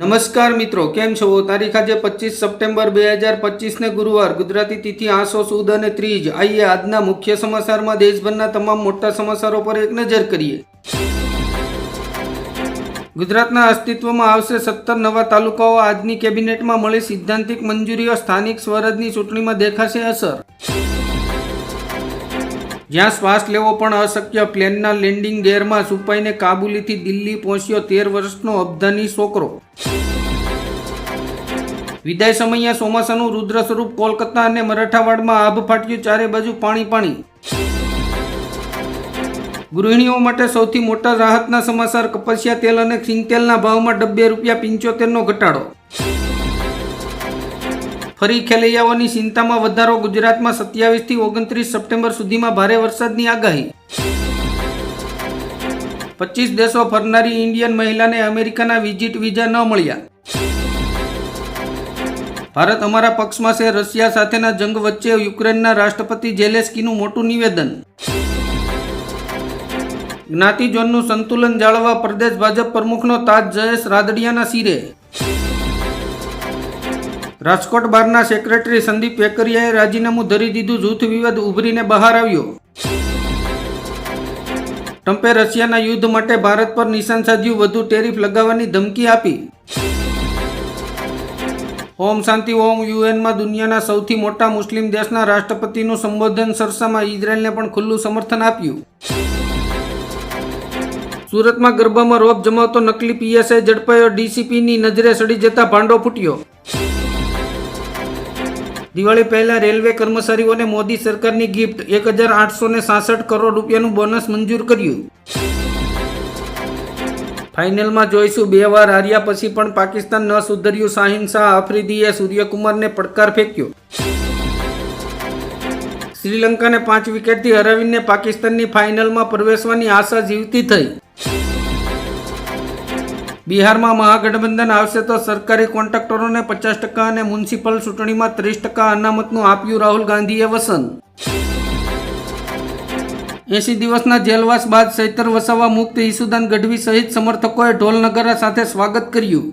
નમસ્કાર મિત્રો, કેમ છો? તારીખ આજે પચીસ સપ્ટેમ્બર બે હજાર પચીસને ગુરુવાર. ગુજરાતી તિથિ આસો, સુદ અને ત્રીજ. આઈએ આજના મુખ્ય સમાચારમાં દેશભરના તમામ મોટા સમાચારો પર એક નજર કરીએ. ગુજરાતના અસ્તિત્વમાં આવશે સત્તર નવા તાલુકાઓ આજની કેબિનેટમાં મળી. સિદ્ધાંતિક મંજૂરીઓ સ્થાનિક સ્વરાજની ચૂંટણીમાં દેખાશે અસર. જ્યાં શ્વાસ લેવો પણ અશક્ય. પ્લેનના લેન્ડિંગ ગેરમાં સુપાઈને કાબુલીથી દિલ્હી પહોંચ્યો તેર વર્ષનો અબધાની છોકરો. વિદાય સમયે ચોમાસાનું રુદ્ર સ્વરૂપ કોલકાતા અને મરાઠાવાડમાં આભ ફાટ્યું, ચારે બાજુ પાણી પાણી. ગૃહિણીઓ માટે સૌથી મોટા રાહતના સમાચાર, કપાસિયા તેલ અને સિંગતેલના ભાવમાં ડબ્બે રૂપિયા પંચોતેરનો ઘટાડો. ફરી ખેલૈયાઓની ચિંતામાં વધારો ગુજરાતમાં સત્યાવીસથી ઓગણત્રીસ સપ્ટેમ્બર સુધીમાં ભારે વરસાદની આગાહી. પચીસ દેશો ફરનારી ઇન્ડિયન મહિલાને અમેરિકાના વિઝિટ વિઝા ન મળ્યા. ભારત અમારા પક્ષમાં છે, રશિયા સાથેના જંગ વચ્ચે યુક્રેનના રાષ્ટ્રપતિ જેલેસ્કીનું મોટું નિવેદન. જ્ઞાતિજોનનું સંતુલન જાળવવા પ્રદેશ ભાજપ પ્રમુખનો તાજ જયેશ રાદડિયાના શિરે. રાજકોટ બારના સેક્રેટરી સંદીપ વેકરિયાએ રાજીનામું ધરી દીધું. જૂથ વિવાદ ઉભરીને બહાર આવ્યો. ટ્રમ્પે રશિયાના યુદ્ધ માટે ભારત પર નિશાન સાધ્યું. વધુ ટેરિફ લગાવવાની ધમકી આપી. ઓમ શાંતિ ઓમ યુએનમાં દુનિયાના સૌથી મોટા મુસ્લિમ દેશના રાષ્ટ્રપતિનું સંબોધન સરસામાં ઇઝરાયલને પણ ખુલ્લું સમર્થન આપ્યું. સુરતમાં ગરબામાં રોપ જમાવતો નકલી પીએસઆઈ ઝડપાયો. ડીસીપીની નજરે સડી જતા ભાંડો ફૂટ્યો. દિવાળી પહેલા રેલવે કર્મચારીઓને મોદી સરકારની ગિફ્ટ એક હજાર આઠસો ને કરોડ રૂપિયાનું બોનસ મંજૂર કર્યું. ફાઇનલમાં જોઈશું બે વાર હાર્યા પછી પણ પાકિસ્તાન ન સુધર્યું, શાહીન શાહ આફ્રિદીએ સૂર્યકુમારને પડકાર ફેંક્યો. શ્રીલંકાને પાંચ વિકેટથી હરાવીને પાકિસ્તાનની ફાઇનલમાં પ્રવેશવાની આશા જીવતી થઈ. બિહારમાં મહાગઠબંધન આવશે તો સરકારી કોન્ટ્રાક્ટરોને પચાસ ટકા અને મ્યુનિસિપલ ચૂંટણીમાં ત્રીસ ટકા અનામતનું આપ્યું રાહુલ ગાંધીએ વસન. એસી દિવસના જેલવાસ બાદ સૈતર વસાવા મુક્ત ઈસુદાન ગઢવી સહિત સમર્થકોએ ઢોલ સાથે સ્વાગત કર્યું.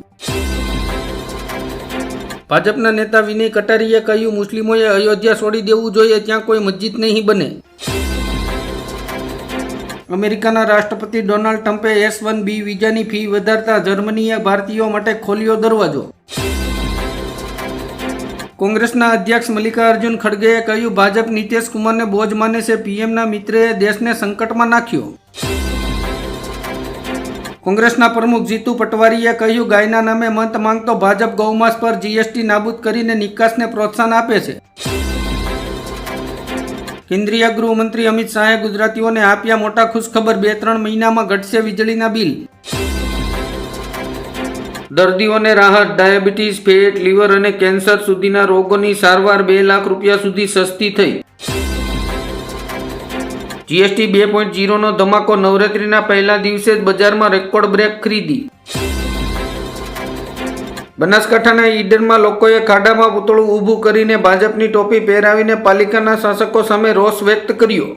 ભાજપના નેતા વિનય કટારીએ કહ્યું, મુસ્લિમોએ અયોધ્યા છોડી દેવું જોઈએ, ત્યાં કોઈ મસ્જિદ નહીં બને. અમેરિકાના રાષ્ટ્રપતિ ડોનાલ્ડ ટ્રમ્પે એસ વન બી વિઝાની ફી વધારતા જર્મનીએ ભારતીયો માટે ખોલ્યો દરવાજો. કોંગ્રેસના અધ્યક્ષ મલ્લિકાર્જુન ખડગેએ કહ્યું, ભાજપ નીતિશ કુમારને બોજ માને છે, પીએમના મિત્રએ દેશને સંકટમાં નાખ્યો. કોંગ્રેસના પ્રમુખ જીતુ પટવારીએ કહ્યું, ગાયના નામે મત માંગતો ભાજપ ગૌમાંસ પર જીએસટી નાબૂદ કરીને નિકાસને પ્રોત્સાહન આપે છે. કેન્દ્રીય ગૃહમંત્રી અમિત શાહે ગુજરાતીઓને આપ્યા મોટા ખુશખબર બે ત્રણ મહિનામાં ઘટશે વીજળીના બિલ. દર્દીઓને રાહત, ડાયાબિટીસ, ફેટ, લીવર અને કેન્સર સુધીના રોગોની સારવાર બે લાખ રૂપિયા સુધી સસ્તી થઈ. જીએસટી બે પોઈન્ટ જીરોનો ધમાકો નવરાત્રીના પહેલા દિવસે જ બજારમાં રેકોર્ડ બ્રેક ખરીદી. બનાસકાંઠાના ઈડરમાં લોકોએ ખાડામાં પૂતળું ઊભું કરીને ભાજપની ટોપી પહેરાવીને પાલિકાના શાસકો સામે રોષ વ્યક્ત કર્યો.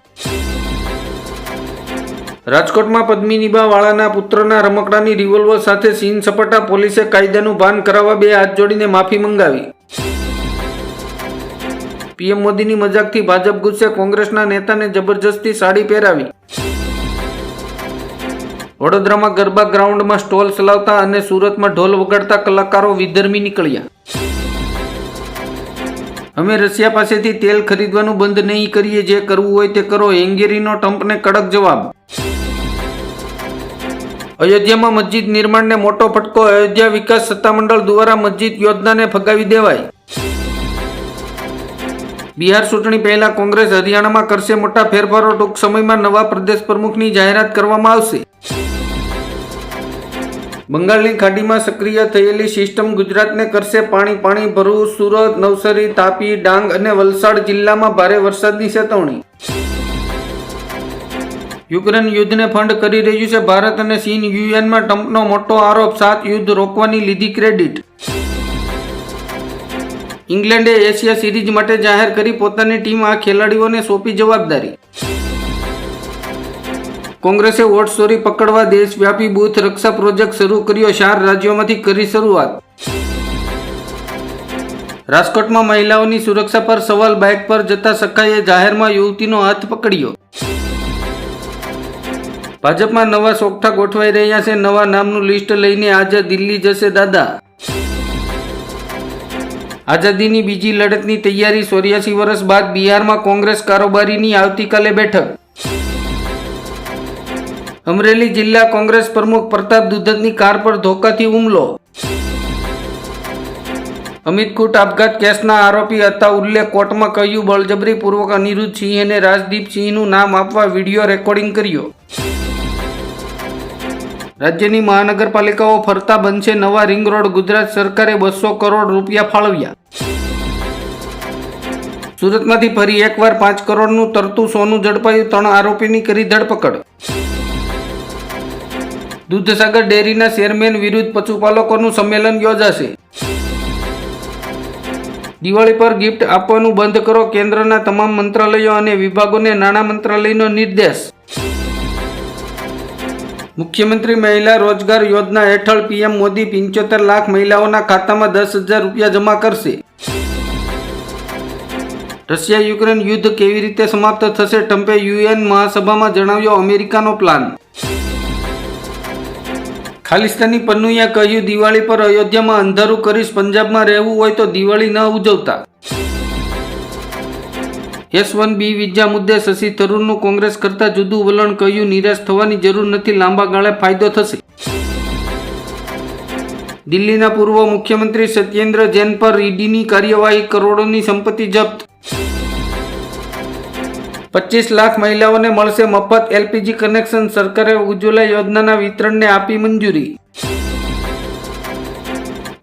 રાજકોટમાં પદ્મિનીબા વાળાના પુત્રના રમકડાની રિવોલ્વર સાથે સીન સપાટા પોલીસે કાયદાનું ભાન કરાવવા બે હાથ જોડીને માફી મંગાવી. પીએમ મોદીની મજાકથી ભાજપ ગુસ્સે કોંગ્રેસના નેતાને જબરજસ્તી સાડી પહેરાવી. વડોદરામાં ગરબા ગ્રાઉન્ડમાં સ્ટોલ ચલાવતા અને સુરતમાં ઢોલ વગાડતા કલાકારો વિધર્મી નીકળ્યા. અમે રશિયા પાસેથી તેલ ખરીદવાનું બંધ નહીં કરીએ, જે કરવું હોય તે કરો હેંગેરીનો ટ્રમ્પને કડક જવાબ. અયોધ્યામાં મસ્જિદ નિર્માણને મોટો ફટકો, અયોધ્યા વિકાસ સત્તામંડળ દ્વારા મસ્જિદ યોજનાને ફગાવી દેવાય. બિહાર ચૂંટણી પહેલા કોંગ્રેસ હરિયાણામાં કરશે મોટા ફેરફારો, ટૂંક સમયમાં નવા પ્રદેશ પ્રમુખની જાહેરાત કરવામાં આવશે. બંગાળની ખાડીમાં સક્રિય થયેલી સિસ્ટમ ગુજરાતને કરશે પાણી. પાણી ભરવું સુરત, નવસારી, તાપી, ડાંગ અને વલસાડ જિલ્લામાં ભારે વરસાદની ચેતવણી. યુક્રેન યુદ્ધને ફંડ કરી રહ્યું છે ભારત અને ચીન. યુએનમાં ટ્રમ્પનો મોટો આરોપ, સાત યુદ્ધ રોકવાની લીધી ક્રેડિટ. ઇંગ્લેન્ડે એશિયા સિરીઝ માટે જાહેર કરી પોતાની ટીમ આ ખેલાડીઓને સોંપી જવાબદારી. કોંગ્રેસે વોટ ચોરી પકડવા દેશવ્યાપી બૂથ રક્ષા પ્રોજેક્ટ શરૂ કર્યો. ચાર રાજ્યોમાંથી કરી શરૂઆત. રાજકોટમાં મહિલાઓની સુરક્ષા પર સવાલ, બાઇક પર જતા સખાઈએ જાહેરમાં યુવતીનો હાથ પકડ્યો. ભાજપમાં નવા સોગઠા ગોઠવાઈ રહ્યા છે. નવા નામનું લિસ્ટ લઈને આજે દિલ્હી જશે દાદા. આઝાદીની બીજી લડતની તૈયારી ચોર્યાસી વર્ષ બાદ બિહારમાં કોંગ્રેસ કારોબારીની આવતીકાલે બેઠક. અમરેલી જિલ્લા કોંગ્રેસ પ્રમુખ પ્રતાપ દુધતની કાર પર ધોકાથી હુમલો. અમિતકૂટ આપઘાત કેસના આરોપી હતા ઉલ્લેખ કોર્ટમાં કહ્યું, બળજબરીપૂર્વક અનિરુદ્ધ સિંહ અને રાજદીપ સિંહનું નામ આપવા વીડિયો રેકોર્ડિંગ કર્યો. રાજ્યની મહાનગરપાલિકાઓ ફરતા બનશે નવા રિંગ રોડ, ગુજરાત સરકારે બસો કરોડ રૂપિયા ફાળવ્યા. સુરતમાંથી ફરી એકવાર પાંચ કરોડનું તરતું સોનું ઝડપાયું ત્રણ આરોપીની કરી ધરપકડ. દૂધસાગર ડેરીના ચેરમેન વિરુદ્ધ પશુપાલકોનું સંમેલન યોજાશે. દિવાળી પર ગિફ્ટ આપવાનું બંધ કરો કેન્દ્રના તમામ મંત્રાલયો અને વિભાગોને નાણાં મંત્રાલયનો નિર્દેશ. મુખ્યમંત્રી મહિલા રોજગાર યોજના હેઠળ પીએમ મોદી પંચોતેર લાખ મહિલાઓના ખાતામાં દસ હજાર રૂપિયા જમા કરશે. રશિયા યુક્રેન યુદ્ધ કેવી રીતે સમાપ્ત થશે ટ્રમ્પે યુએન મહાસભામાં જણાવ્યો અમેરિકાનો પ્લાન. ખાલિસ્તાની પન્નુયા કહ્યું, દિવાળી પર અયોધ્યામાં અંધારું કરીશ, પંજાબમાં રહેવું હોય તો દિવાળી ન ઉજવતા. એસ વન બી વિઝા મુદ્દે શશી થરૂરનું કોંગ્રેસ કરતા જુદું વલણ કહ્યું, નિરાશ થવાની જરૂર નથી, લાંબા ગાળે ફાયદો થશે. દિલ્હીના પૂર્વ મુખ્યમંત્રી સત્યેન્દ્ર જૈન પર ઈડીની કાર્યવાહી કરોડોની સંપત્તિ જપ્ત પચીસ લાખ મહિલાઓને મળશે મફત એલપીજી કનેક્શન. સરકારે ઉજ્જવલા યોજનાના વિતરણને આપી મંજૂરી.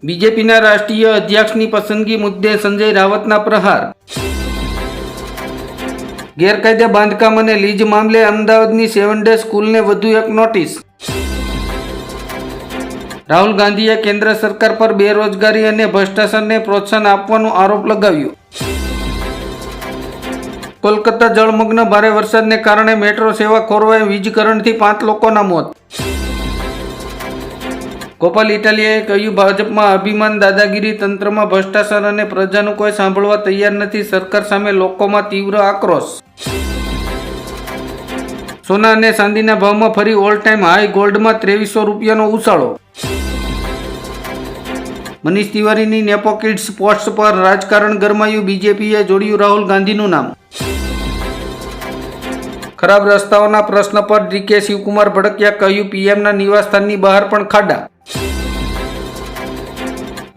બીજેપીના રાષ્ટ્રીય અધ્યક્ષની પસંદગી મુદ્દે સંજય રાવતના પ્રહાર. ગેરકાયદે બાંધકામ અને લીજ મામલે અમદાવાદની સેવન ડે સ્કૂલને વધુ એક નોટિસ. રાહુલ ગાંધીએ કેન્દ્ર સરકાર પર બેરોજગારી અને ભ્રષ્ટાચારને પ્રોત્સાહન આપવાનો આરોપ લગાવ્યો. કોલકાતા જળમગ્ન ભારે વરસાદને કારણે મેટ્રો સેવા ખોરવાઈ વીજકરણથી પાંચ લોકોના મોત. ગોપાલ ઇટાલિયાએ કહ્યું, ભાજપમાં અભિમાન, દાદાગીરી, તંત્રમાં ભ્રષ્ટાચાર અને પ્રજાનું કોઈ સાંભળવા તૈયાર નથી. સરકાર સામે લોકોમાં તીવ્ર આક્રોશ. સોના અને ચાંદીના ભાવમાં ફરી ઓલ ટાઈમ હાઈ ગોલ્ડમાં ત્રેવીસો રૂપિયાનો ઉછાળો. મનીષ તિવારીની નેપો કિડ્સ પોસ્ટ પર રાજકારણ ગરમાયું બીજેપીએ જોડ્યું રાહુલ ગાંધીનું નામ. ખરાબ રસ્તાઓના પ્રશ્ન પર ડીકે શિવકુમાર ભડકિયા કહ્યું પીએમના નિવાસસ્થાનની બહાર પણ ખાડા.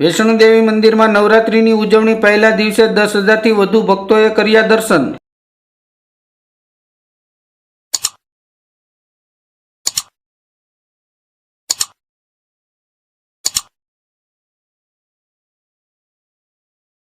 વૈષ્ણોદેવી મંદિરમાં નવરાત્રીની ઉજવણી પહેલા દિવસે દસ હજારથી વધુ ભક્તોએ કર્યા દર્શન.